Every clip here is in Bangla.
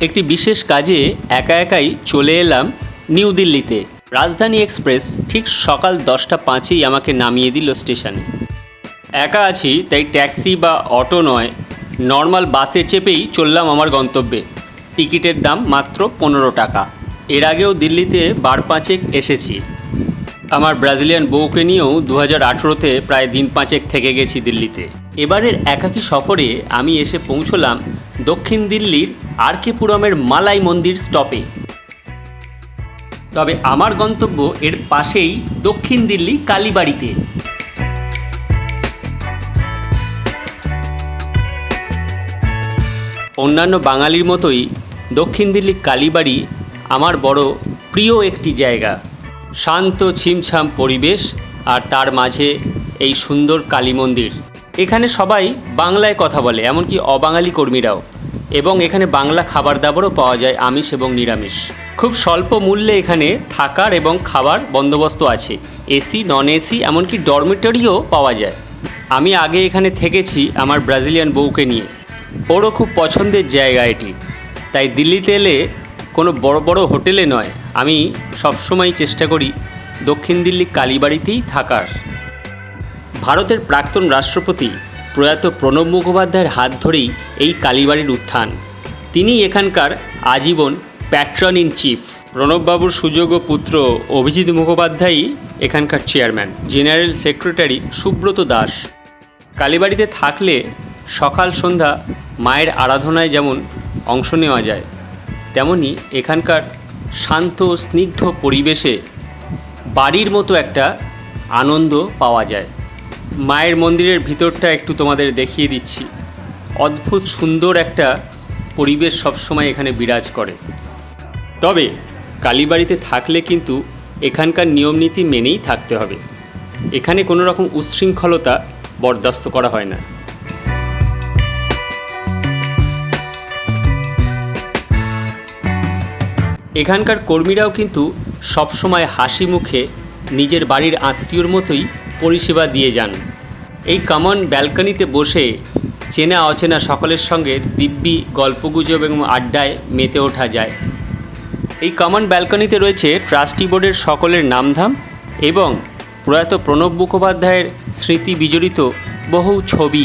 একটি বিশেষ কাজে একা একাই চলে এলাম নিউ দিল্লিতে। রাজধানী এক্সপ্রেস ঠিক সকাল দশটা পাঁচেই আমাকে নামিয়ে দিল স্টেশনে। একা আছি, তাই ট্যাক্সি বা অটো নয়, নর্মাল বাসে চেপেই চললাম আমার গন্তব্যে। টিকিটের দাম মাত্র পনেরো টাকা। এর আগেও দিল্লিতে বার পাঁচেক এসেছি। আমার ব্রাজিলিয়ান বউকে নিয়েও দু হাজার আঠেরোতে প্রায় দিন পাঁচেক থেকে গেছি দিল্লিতে। এবারের একাকী সফরে আমি এসে পৌঁছলাম দক্ষিণ দিল্লির আরকেপুরমের মালাই মন্দির স্টপে। তবে আমার গন্তব্য এর পাশেই দক্ষিণ দিল্লি কালীবাড়িতে। অন্যান্য বাঙালির মতোই দক্ষিণ দিল্লি কালীবাড়ি আমার বড় প্রিয় একটি জায়গা। শান্ত ছিমছাম পরিবেশ আর তার মাঝে এই সুন্দর কালী মন্দির। এখানে সবাই বাংলায় কথা বলে, এমনকি অবাঙালি কর্মীরাও। এবং এখানে বাংলা খাবার দাবারও পাওয়া যায় আমিষ এবং নিরামিষ। খুব স্বল্প মূল্যে এখানে থাকার এবং খাবার বন্দোবস্ত আছে। এসি নন এসি এমনকি ডরমিটরিও পাওয়া যায়। আমি আগে এখানে থেকেছি আমার ব্রাজিলিয়ান বউকে নিয়ে। ওরও খুব পছন্দের জায়গা এটি। তাই দিল্লিতে এলে কোনো বড় বড় হোটেলে নয়। আমি সবসময় চেষ্টা করি দক্ষিণ দিল্লি কালীবাড়িতেই থাকার। ভারতের প্রাক্তন রাষ্ট্রপতি প্রয়াত প্রণব মুখোপাধ্যায়ের হাত ধরেই এই কালীবাড়ির উত্থান। তিনি এখানকার আজীবন প্যাট্রন ইন চিফ। প্রণববাবুর সুযোগ ও পুত্র অভিজিৎ মুখোপাধ্যায়ই এখানকার chairman. General secretary Subrata Das. কালীবাড়িতে থাকলে সকাল সন্ধ্যা মায়ের আরাধনায় যেমন অংশ নেওয়া যায়, তেমনি এখানকার শান্ত স্নিগ্ধ পরিবেশে বাড়ির মতো একটা আনন্দ পাওয়া যায়। মায়ের মন্দিরের ভিতরটা একটু তোমাদের দেখিয়ে দিচ্ছি। অদ্ভুত সুন্দর একটা পরিবেশ সবসময় এখানে বিরাজ করে। তবে কালীবাড়িতে থাকলে কিন্তু এখানকার নিয়মনীতি মেনেই থাকতে হবে। এখানে কোনো রকম উচ্ছৃঙ্খলতা বরদাস্ত করা হয় না। এখানকার কর্মীরাও কিন্তু সবসময় হাসি মুখে নিজের বাড়ির আত্মীয়র মতোই পরিষেবা দিয়ে যান। এই কমন ব্যালকনিতে বসে চেনা অচেনা সকলের সঙ্গে দিব্যি গল্পগুজব এবং আড্ডায় মেতে ওঠা যায়। এই কমন ব্যালকনিতে রয়েছে ট্রাস্টি বোর্ডের সকলের নামধাম এবং প্রয়াত প্রণব মুখোপাধ্যায়ের স্মৃতি বিজড়িত বহু ছবি।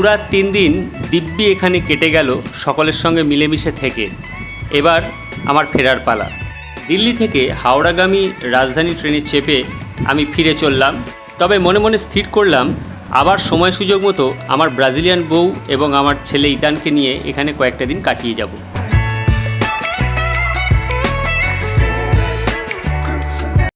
দু রাত তিন দিন দিব্যি এখানে কেটে গেল সকলের সঙ্গে মিলেমিশে থেকে। এবার আমার ফেরার পালা। দিল্লি থেকে হাওড়াগামী রাজধানী ট্রেনে চেপে আমি ফিরে চললাম, তবে মনে মনে স্থির করলাম, আবার সময় সুযোগ মতো আমার ব্রাজিলিয়ান বউ এবং আমার ছেলে ইতানকে নিয়ে এখানে কয়েকটা দিন কাটিয়ে যাব।